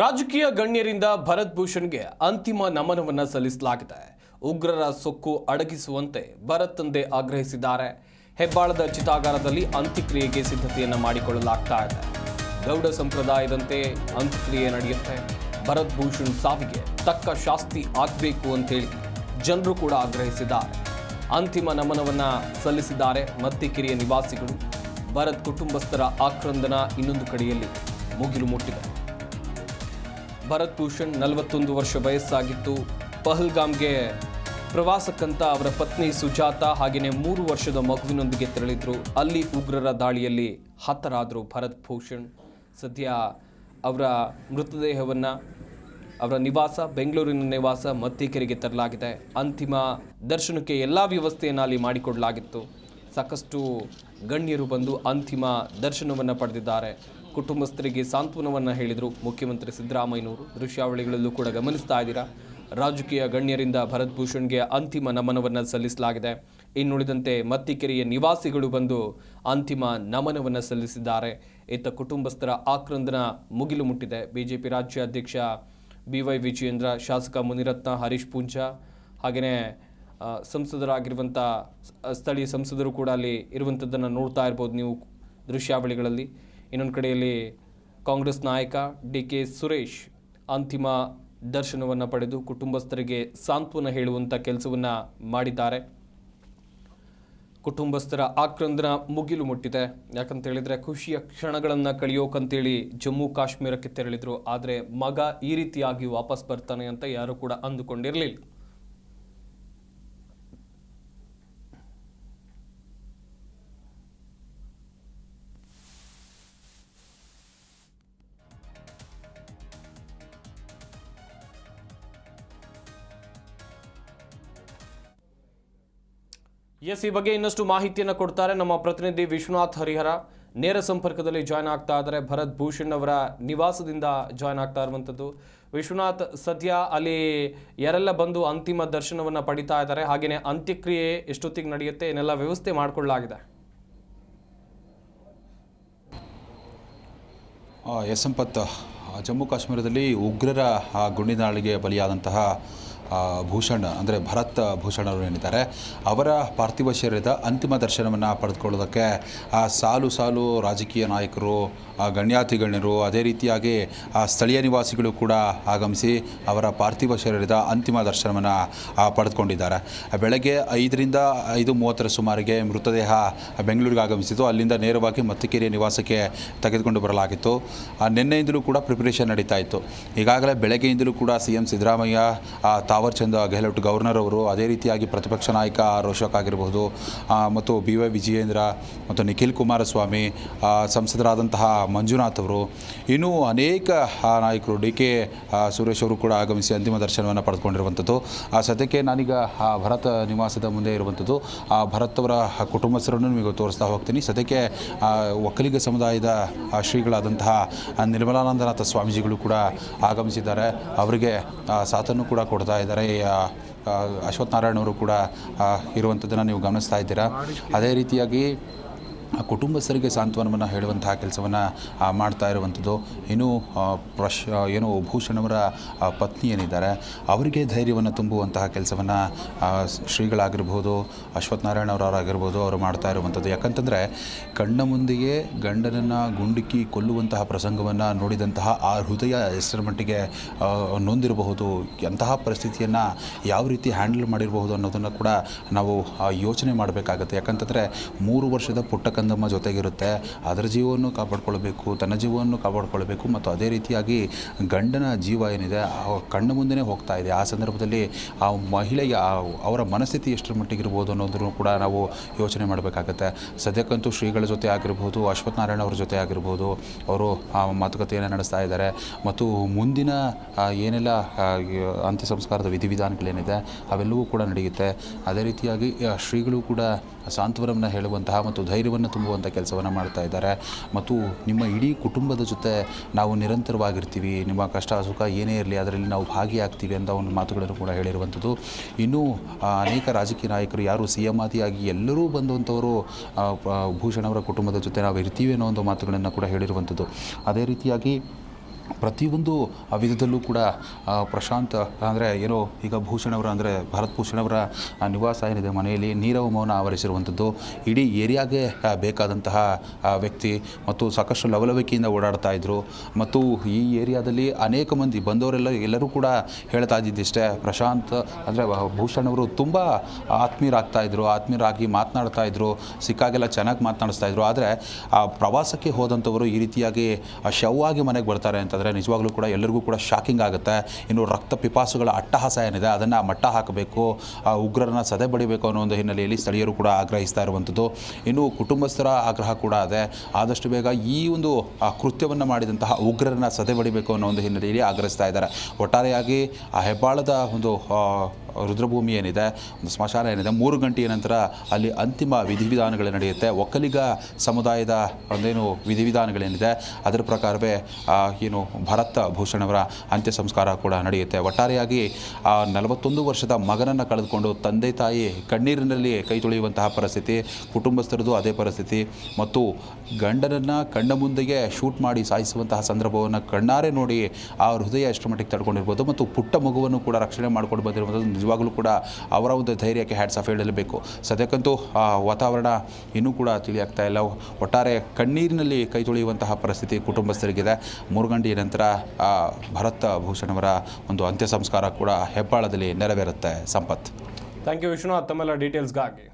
ರಾಜಕೀಯ ಗಣ್ಯರಿಂದ ಭರತ್ ಭೂಷಣ್ಗೆ ಅಂತಿಮ ನಮನವನ್ನು ಸಲ್ಲಿಸಲಾಗಿದೆ. ಉಗ್ರರ ಸೊಕ್ಕು ಅಡಗಿಸುವಂತೆ ಭರತ್ ತಂದೆ ಆಗ್ರಹಿಸಿದ್ದಾರೆ. ಹೆಬ್ಬಾಳದ ಚಿತಾಗಾರದಲ್ಲಿ ಅಂತ್ಯಕ್ರಿಯೆಗೆ ಸಿದ್ಧತೆಯನ್ನು ಮಾಡಿಕೊಳ್ಳಲಾಗ್ತಾ ಇದೆ. ಗೌಡ ಸಂಪ್ರದಾಯದಂತೆ ಅಂತ್ಯಕ್ರಿಯೆ ನಡೆಯುತ್ತೆ. ಭರತ್ ಭೂಷಣ್ ಸಾವಿಗೆ ತಕ್ಕ ಶಾಸ್ತಿ ಆಗಬೇಕು ಅಂತೇಳಿ ಜನರು ಕೂಡ ಆಗ್ರಹಿಸಿದ್ದಾರೆ. ಅಂತಿಮ ನಮನವನ್ನು ಸಲ್ಲಿಸಿದ್ದಾರೆ ಮತ್ತಿಕಿರಿಯ ನಿವಾಸಿಗಳು. ಭರತ್ ಕುಟುಂಬಸ್ಥರ ಆಕ್ರಂದನ ಇನ್ನೊಂದು ಕಡೆಯಲ್ಲಿ ಮುಗಿಲು ಮುಟ್ಟಿದೆ. ಭರತ್ ಭೂಷಣ್ ನಲವತ್ತೊಂದು ವರ್ಷ ವಯಸ್ಸಾಗಿತ್ತು ಪಹಲ್ಗಾಮ್ಗೆ ಪ್ರವಾಸಕ್ಕಂತ ಅವರ ಪತ್ನಿ ಸುಜಾತ ಹಾಗೆಯೇ ಮೂರು ವರ್ಷದ ಮಗುವಿನೊಂದಿಗೆ ತೆರಳಿದ್ರು. ಅಲ್ಲಿ ಉಗ್ರರ ದಾಳಿಯಲ್ಲಿ ಹತರಾದರು ಭರತ್ ಭೂಷಣ್. ಸದ್ಯ ಅವರ ಮೃತದೇಹವನ್ನು ಅವರ ನಿವಾಸ, ಬೆಂಗಳೂರಿನ ನಿವಾಸ ಮತ್ತಿಕೆರೆಗೆ ತರಲಾಗಿದೆ. ಅಂತಿಮ ದರ್ಶನಕ್ಕೆ ಎಲ್ಲ ವ್ಯವಸ್ಥೆಯನ್ನು ಅಲ್ಲಿ ಮಾಡಿಕೊಡಲಾಗಿತ್ತು. ಸಾಕಷ್ಟು ಗಣ್ಯರು ಬಂದು ಅಂತಿಮ ದರ್ಶನವನ್ನು ಪಡೆದಿದ್ದಾರೆ. ಕುಟುಂಬಸ್ಥರಿಗೆ ಸಾಂತ್ವನವನ್ನು ಹೇಳಿದರು. ಮುಖ್ಯಮಂತ್ರಿ ಸಿದ್ದರಾಮಯ್ಯನವರು ದೃಶ್ಯಾವಳಿಗಳಲ್ಲೂ ಕೂಡ ಗಮನಿಸ್ತಾ ಇದ್ದೀರಾ? ರಾಜಕೀಯ ಗಣ್ಯರಿಂದ ಭರತ್ ಭೂಷಣ್ಗೆ ಅಂತಿಮ ನಮನವನ್ನು ಸಲ್ಲಿಸಲಾಗಿದೆ. ಇನ್ನುಳಿದಂತೆ ಮತ್ತಿಕೆರೆಯ ನಿವಾಸಿಗಳು ಬಂದು ಅಂತಿಮ ನಮನವನ್ನು ಸಲ್ಲಿಸಿದ್ದಾರೆ. ಇತ್ತ ಕುಟುಂಬಸ್ಥರ ಆಕ್ರಂದನ ಮುಗಿಲು ಮುಟ್ಟಿದೆ. ಬಿಜೆಪಿ ರಾಜ್ಯಾಧ್ಯಕ್ಷ ಬಿ ವೈ ವಿಜಯೇಂದ್ರ, ಶಾಸಕ ಮುನಿರತ್ನ ಹರೀಶ್ ಪೂಂಜಾ ಹಾಗೆಯೇ ಸಂಸದರಾಗಿರುವಂಥ ಸ್ಥಳೀಯ ಸಂಸದರು ಕೂಡ ಅಲ್ಲಿ ಇರುವಂಥದ್ದನ್ನು ನೋಡ್ತಾ ಇರ್ಬೋದು ನೀವು ದೃಶ್ಯಾವಳಿಗಳಲ್ಲಿ. ಇನ್ನೊಂದು ಕಡೆಯಲ್ಲಿ ಕಾಂಗ್ರೆಸ್ ನಾಯಕ ಡಿ ಕೆ ಸುರೇಶ್ ಅಂತಿಮ ದರ್ಶನವನ್ನು ಪಡೆದು ಕುಟುಂಬಸ್ಥರಿಗೆ ಸಾಂತ್ವನ ಹೇಳುವಂಥ ಕೆಲಸವನ್ನು ಮಾಡಿದ್ದಾರೆ. ಕುಟುಂಬಸ್ಥರ ಆಕ್ರಂದನ ಮುಗಿಲು ಮುಟ್ಟಿದೆ. ಯಾಕಂತ ಹೇಳಿದ್ರೆ ಖುಷಿಯ ಕ್ಷಣಗಳನ್ನು ಕಳೆಯೋಕಂತೇಳಿ ಜಮ್ಮು ಕಾಶ್ಮೀರಕ್ಕೆ ತೆರಳಿದರು. ಆದರೆ ಮಗ ಈ ರೀತಿಯಾಗಿ ವಾಪಸ್ ಬರ್ತಾನೆ ಅಂತ ಯಾರೂ ಕೂಡ ಅಂದುಕೊಂಡಿರಲಿಲ್ಲ. ಎಸ್ ಈ ಬಗ್ಗೆ ಇನ್ನಷ್ಟು ಮಾಹಿತಿಯನ್ನು ಕೊಡ್ತಾರೆ ನಮ್ಮ ಪ್ರತಿನಿಧಿ ವಿಶ್ವನಾಥ್ ಹರಿಹರ. ನೇರ ಸಂಪರ್ಕದಲ್ಲಿ ಜಾಯ್ನ್ ಆಗ್ತಾ ಇದ್ದಾರೆ. ಭರತ್ ಭೂಷಣ್ ಅವರ ನಿವಾಸದಿಂದ ಜಾಯ್ನ್ ಆಗ್ತಾ ಇರುವಂಥದ್ದು. ವಿಶ್ವನಾಥ್, ಸದ್ಯ ಅಲ್ಲಿ ಯಾರೆಲ್ಲ ಬಂದು ಅಂತಿಮ ದರ್ಶನವನ್ನು ಪಡಿತಾ ಇದ್ದಾರೆ ಹಾಗೆಯೇ ಅಂತ್ಯಕ್ರಿಯೆ ಎಷ್ಟೊತ್ತಿಗೆ ನಡೆಯುತ್ತೆ, ಏನೆಲ್ಲ ವ್ಯವಸ್ಥೆ ಮಾಡಿಕೊಳ್ಳಲಾಗಿದೆ? ಎಸ್ ಸಂಪತ್ ಜಮ್ಮು ಕಾಶ್ಮೀರದಲ್ಲಿ ಉಗ್ರರ ಗುಂಡಿನಾಳಿಗೆ ಬಲಿಯಾದಂತಹ ಭೂಷಣ್ ಅಂದರೆ ಭರತ್ ಭೂಷಣ್ ಅವರು ಏನಿದ್ದಾರೆ ಅವರ ಪಾರ್ಥಿವ ಶರೀರದ ಅಂತಿಮ ದರ್ಶನವನ್ನು ಪಡೆದುಕೊಳ್ಳೋದಕ್ಕೆ ಆ, ಸಾಲು ಸಾಲು ರಾಜಕೀಯ ನಾಯಕರು ಆ, ಗಣ್ಯಾತಿ ಗಣ್ಯರು ಅದೇ ರೀತಿಯಾಗಿ ಆ, ಸ್ಥಳೀಯ ನಿವಾಸಿಗಳು ಕೂಡ ಆಗಮಿಸಿ ಅವರ ಪಾರ್ಥಿವ ಶರೀರದ ಅಂತಿಮ ದರ್ಶನವನ್ನು ಪಡೆದುಕೊಂಡಿದ್ದಾರೆ. ಬೆಳಗ್ಗೆ ಐದರಿಂದ ಐದು ಮೂವತ್ತರ ಸುಮಾರಿಗೆ ಮೃತದೇಹ ಬೆಂಗಳೂರಿಗೆ ಆಗಮಿಸಿತು ಅಲ್ಲಿಂದ ನೇರವಾಗಿ ಮತ್ತಿಕೆರೆಯ ನಿವಾಸಕ್ಕೆ ತೆಗೆದುಕೊಂಡು ಬರಲಾಗಿತ್ತು. ನಿನ್ನೆಯಿಂದಲೂ ಕೂಡ ಪ್ರಿಪರೇಷನ್ ನಡೀತಾ ಇತ್ತು. ಈಗಾಗಲೇ ಬೆಳಗ್ಗೆಯಿಂದಲೂ ಕೂಡ ಸಿ ಎಂ ಸಿದ್ದರಾಮಯ್ಯ ಆ, ತಾವರ್ಚಂದ್ ಗೆಹ್ಲೋಟ್ ಗವರ್ನರ್ ಅವರು ಅದೇ ರೀತಿಯಾಗಿ ಪ್ರತಿಪಕ್ಷ ನಾಯಕ ರೋಷಕ್ ಆಗಿರಬಹುದು ಮತ್ತು ಬಿ ವೈ ವಿಜಯೇಂದ್ರ ಮತ್ತು ನಿಖಿಲ್ ಕುಮಾರಸ್ವಾಮಿ ಸಂಸದರಾದಂತಹ ಮಂಜುನಾಥ್ ಅವರು. ಇನ್ನೂ ಅನೇಕ ನಾಯಕರು ಡಿ ಕೆ ಸುರೇಶ್ ಅವರು ಕೂಡ ಆಗಮಿಸಿ ಅಂತಿಮ ದರ್ಶನವನ್ನು ಪಡೆದುಕೊಂಡಿರುವಂಥದ್ದು. ಆ ಸದ್ಯಕ್ಕೆ ನಾನೀಗ ಭರತ್ ನಿವಾಸದ ಮುಂದೆ ಇರುವಂಥದ್ದು. ಆ ಭರತ್ ಅವರ ಕುಟುಂಬಸ್ಥರನ್ನು ನಿಮಗೆ ತೋರಿಸ್ತಾ ಹೋಗ್ತೀನಿ. ಸದ್ಯಕ್ಕೆ ಒಕ್ಕಲಿಗ ಸಮುದಾಯದ ಶ್ರೀಗಳಾದಂತಹ ನಿರ್ಮಲಾನಂದನಾಥ ಸ್ವಾಮೀಜಿಗಳು ಕೂಡ ಆಗಮಿಸಿದ್ದಾರೆ. ಅವರಿಗೆ ಸಾಥನ್ನು ಕೂಡ ಕೊಡ್ತಾ ಇದ್ದಾರೆ. ಆ, ಆ, ಅಶ್ವಥ್ ನಾರಾಯಣ್ ಅವರು ಕೂಡ ಇರುವಂಥದ್ದನ್ನು ನೀವು ಗಮನಿಸ್ತಾ ಇದ್ದೀರಾ. ಅದೇ ರೀತಿಯಾಗಿ ಆ ಕುಟುಂಬಸ್ಥರಿಗೆ ಸಾಂತ್ವನವನ್ನು ಹೇಳುವಂತಹ ಕೆಲಸವನ್ನು ಮಾಡ್ತಾ ಇರುವಂಥದ್ದು. ಇನ್ನು ಪ್ರಶ್ ಏನು ಭೂಷಣವರ ಪತ್ನಿ ಏನಿದ್ದಾರೆ, ಅವರಿಗೆ ಧೈರ್ಯವನ್ನು ತುಂಬುವಂತಹ ಕೆಲಸವನ್ನು ಶ್ರೀಗಳಾಗಿರ್ಬೋದು, ಅಶ್ವತ್ಥನಾರಾಯಣ ಅವರಾಗಿರ್ಬೋದು ಅವರು ಮಾಡ್ತಾ ಇರುವಂಥದ್ದು. ಯಾಕಂತಂದರೆ, ಕಣ್ಣ ಮುಂದೆಯೇ ಗಂಡನನ್ನು ಗುಂಡಿಕ್ಕಿ ಕೊಲ್ಲುವಂತಹ ಪ್ರಸಂಗವನ್ನು ನೋಡಿದಂತಹ ಆ ಹೃದಯ ಎಷ್ಟರ ಮಟ್ಟಿಗೆ ನೊಂದಿರಬಹುದು, ಎಂತಹ ಪರಿಸ್ಥಿತಿಯನ್ನು ಯಾವ ರೀತಿ ಹ್ಯಾಂಡಲ್ ಮಾಡಿರಬಹುದು ಅನ್ನೋದನ್ನು ಕೂಡ ನಾವು ಯೋಚನೆ ಮಾಡಬೇಕಾಗುತ್ತೆ. ಯಾಕಂತಂದರೆ, ಮೂರು ವರ್ಷದ ಪುಟ್ಟ ಕಂದಮ್ಮ ಜೊತೆಗಿರುತ್ತೆ. ಅದರ ಜೀವವನ್ನು ಕಾಪಾಡ್ಕೊಳ್ಬೇಕು, ತನ್ನ ಜೀವವನ್ನು ಕಾಪಾಡ್ಕೊಳ್ಬೇಕು ಮತ್ತು ಅದೇ ರೀತಿಯಾಗಿ ಗಂಡನ ಜೀವ ಏನಿದೆ, ಆ ಕಣ್ಣ ಮುಂದೆನೇ ಹೋಗ್ತಾ ಇದೆ. ಆ ಸಂದರ್ಭದಲ್ಲಿ ಆ ಮಹಿಳೆಗೆ ಅವರ ಮನಸ್ಥಿತಿ ಎಷ್ಟರ ಮಟ್ಟಿಗೆ ಇರ್ಬೋದು ಅನ್ನೋದನ್ನು ಕೂಡ ನಾವು ಯೋಚನೆ ಮಾಡಬೇಕಾಗತ್ತೆ. ಸದ್ಯಕ್ಕಂತೂ ಶ್ರೀಗಳ ಜೊತೆ ಆಗಿರ್ಬೋದು ಅಶ್ವಥ್ ನಾರಾಯಣ ಅವ್ರ ಜೊತೆ ಆಗಿರ್ಬೋದು, ಅವರು ಆ ಮಾತುಕತೆಯನ್ನು ನಡೆಸ್ತಾ ಇದ್ದಾರೆ. ಮತ್ತು ಮುಂದಿನ ಏನೆಲ್ಲ ಅಂತ್ಯ ಸಂಸ್ಕಾರದ ವಿಧಿವಿಧಾನಗಳೇನಿದೆ, ಅವೆಲ್ಲವೂ ಕೂಡ ನಡೆಯುತ್ತೆ. ಅದೇ ರೀತಿಯಾಗಿ ಶ್ರೀಗಳು ಕೂಡ ಸಾಂತ್ವನವನ್ನು ಹೇಳುವಂತಹ ಮತ್ತು ಧೈರ್ಯವನ್ನು ತುಂಬುವಂಥ ಕೆಲಸವನ್ನು ಮಾಡ್ತಾ ಇದ್ದಾರೆ. ಮತ್ತು ನಿಮ್ಮ ಇಡೀ ಕುಟುಂಬದ ಜೊತೆ ನಾವು ನಿರಂತರವಾಗಿರ್ತೀವಿ. ನಿಮ್ಮ ಕಷ್ಟ ಸುಖ ಏನೇ ಇರಲಿ ಅದರಲ್ಲಿ ನಾವು ಭಾಗಿಯಾಗ್ತೀವಿ ಅಂತ ಒಂದು ಮಾತುಗಳನ್ನು ಕೂಡ ಹೇಳಿರುವಂಥದ್ದು. ಇನ್ನೂ ಅನೇಕ ರಾಜಕೀಯ ನಾಯಕರು ಯಾರು ಸಿ ಎಂ ಆದಿಯಾಗಿ ಎಲ್ಲರೂ ಬಂದಂಥವರು ಭೂಷಣ್ ಅವರ ಕುಟುಂಬದ ಜೊತೆ ನಾವು ಇರ್ತೀವಿ ಅನ್ನೋ ಒಂದು ಮಾತುಗಳನ್ನು ಕೂಡ ಹೇಳಿರುವಂಥದ್ದು. ಅದೇ ರೀತಿಯಾಗಿ ಪ್ರತಿಯೊಂದು ವಿಧದಲ್ಲೂ ಕೂಡ ಪ್ರಶಾಂತ್, ಅಂದರೆ ಏನೋ ಈಗ ಭೂಷಣ್ ಅವರ, ಅಂದರೆ ಭರತ್ ಭೂಷಣ್ ಅವರ ನಿವಾಸ ಏನಿದೆ ಮನೆಯಲ್ಲಿ, ನೀರವ ಮೌನ ಆವರಿಸಿರುವಂಥದ್ದು, ಇಡೀ ಏರಿಯಾಗೆ ಬೇಕಾದಂತಹ ವ್ಯಕ್ತಿ ಮತ್ತು ಸಾಕಷ್ಟು ಲವಲವಿಕೆಯಿಂದ ಓಡಾಡ್ತಾ ಇದ್ದರು ಮತ್ತು ಈ ಏರಿಯಾದಲ್ಲಿ ಅನೇಕ ಮಂದಿ ಬಂದವರೆಲ್ಲ ಎಲ್ಲರೂ ಕೂಡ ಹೇಳ್ತಾ ಇದ್ದಿದ್ದಿಷ್ಟೇ. ಪ್ರಶಾಂತ್, ಅಂದರೆ ಭೂಷಣ್ ಅವರು ತುಂಬ ಆತ್ಮೀಯರಾಗ್ತಾ ಇದ್ದರು ಆತ್ಮೀಯರಾಗಿ ಮಾತನಾಡ್ತಾ ಇದ್ದರು ಸಿಕ್ಕಾಗೆಲ್ಲ ಚೆನ್ನಾಗಿ ಮಾತನಾಡಿಸ್ತಾ ಇದ್ರು. ಆದರೆ ಆ ಪ್ರವಾಸಕ್ಕೆ ಹೋದಂಥವರು ಈ ರೀತಿಯಾಗಿ ಶವವಾಗಿ ಮನೆಗೆ ಬರ್ತಾರೆ ಅಂತಂದರೆ ನಿಜವಾಗ್ಲೂ ಕೂಡ ಎಲ್ಲರಿಗೂ ಕೂಡ ಶಾಕಿಂಗ್ ಆಗುತ್ತೆ. ಇನ್ನು ರಕ್ತ ಪಿಪಾಸುಗಳ ಅಟ್ಟಹಾಸ ಏನಿದೆ, ಅದನ್ನು ಮಟ್ಟ ಹಾಕಬೇಕು, ಆ ಉಗ್ರರನ್ನ ಸದೆ ಬಡಿಬೇಕು ಅನ್ನೋ ಒಂದು ಹಿನ್ನೆಲೆಯಲ್ಲಿ ಸ್ಥಳೀಯರು ಕೂಡ ಆಗ್ರಹಿಸ್ತಾ ಇರುವಂಥದ್ದು. ಇನ್ನು ಕುಟುಂಬಸ್ಥರ ಆಗ್ರಹ ಕೂಡ ಇದೆ ಆದಷ್ಟು ಬೇಗ ಈ ಒಂದು ಕೃತ್ಯವನ್ನು ಮಾಡಿದಂತಹ ಉಗ್ರರನ್ನ ಸದೆ ಬಡಿಬೇಕು ಅನ್ನೋ ಒಂದು ಹಿನ್ನೆಲೆಯಲ್ಲಿ ಆಗ್ರಹಿಸ್ತಾ ಇದ್ದಾರೆ. ಒಟ್ಟಾರೆಯಾಗಿ ಆ ಹೆಬ್ಬಾಳದ ಒಂದು ರುದ್ರಭೂಮಿ ಏನಿದೆ, ಒಂದು ಸ್ಮಶಾನ ಏನಿದೆ, ಮೂರು ಗಂಟೆಯ ನಂತರ ಅಲ್ಲಿ ಅಂತಿಮ ವಿಧಿವಿಧಾನಗಳು ನಡೆಯುತ್ತೆ. ಒಕ್ಕಲಿಗ ಸಮುದಾಯದ ಒಂದೇನು ವಿಧಿವಿಧಾನಗಳೇನಿದೆ, ಅದರ ಪ್ರಕಾರವೇ ಏನು ಭರತ್ ಭೂಷಣ್ ಅವರ ಅಂತ್ಯ ಸಂಸ್ಕಾರ ಕೂಡ ನಡೆಯುತ್ತೆ. ಒಟ್ಟಾರೆಯಾಗಿ ಆ ನಲವತ್ತೊಂದು ವರ್ಷದ ಮಗನನ್ನು ಕಳೆದುಕೊಂಡು ತಂದೆ ತಾಯಿ ಕಣ್ಣೀರಿನಲ್ಲಿ ಕೈ ತೊಳೆಯುವಂತಹ ಪರಿಸ್ಥಿತಿ, ಕುಟುಂಬಸ್ಥರದ್ದು ಅದೇ ಪರಿಸ್ಥಿತಿ ಮತ್ತು ಗಂಡನನ್ನು ಕಣ್ಣ ಮುಂದೆಗೆ ಶೂಟ್ ಮಾಡಿ ಸಾಯಿಸುವಂತಹ ಸಂದರ್ಭವನ್ನು ಕಣ್ಣಾರೆ ನೋಡಿ ಆ ಹೃದಯ ಎಷ್ಟು ಮಟ್ಟಿಗೆ ತಡ್ಕೊಂಡಿರ್ಬೋದು ಮತ್ತು ಪುಟ್ಟ ಮಗುವನ್ನು ಕೂಡ ರಕ್ಷಣೆ ಮಾಡ್ಕೊಂಡು ಬಂದಿರುವಂಥದ್ದು ನಿಜವಾಗಲೂ ಕೂಡ ಅವರ ಒಂದು ಧೈರ್ಯಕ್ಕೆ ಹ್ಯಾಟ್ಸ್ ಆಫ್ ಹೇಳಲೇಬೇಕು. ಸದ್ಯಕ್ಕಂತೂ ಆ ವಾತಾವರಣ ಇನ್ನೂ ಕೂಡ ತಿಳಿಯಾಗ್ತಾ ಇಲ್ಲ. ಒಟ್ಟಾರೆ ಕಣ್ಣೀರಿನಲ್ಲಿ ಕೈ ತೊಳೆಯುವಂತಹ ಪರಿಸ್ಥಿತಿ ಕುಟುಂಬಸ್ಥರಿಗಿದೆ. ಮೂರು ಗಂಟೆಯ ನಂತರ ಭರತ್ ಭೂಷಣ್ ಅವರ ಒಂದು ಅಂತ್ಯ ಸಂಸ್ಕಾರ ಕೂಡ ಹೆಬ್ಬಾಳದಲ್ಲಿ ನೆರವೇರುತ್ತೆ, ಸಂಪತ್. ಥ್ಯಾಂಕ್ ಯು ವಿಶ್ವನಾಥ್ ತಮ್ಮೆಲ್ಲ ಡೀಟೇಲ್ಸ್ಗಾಗಿ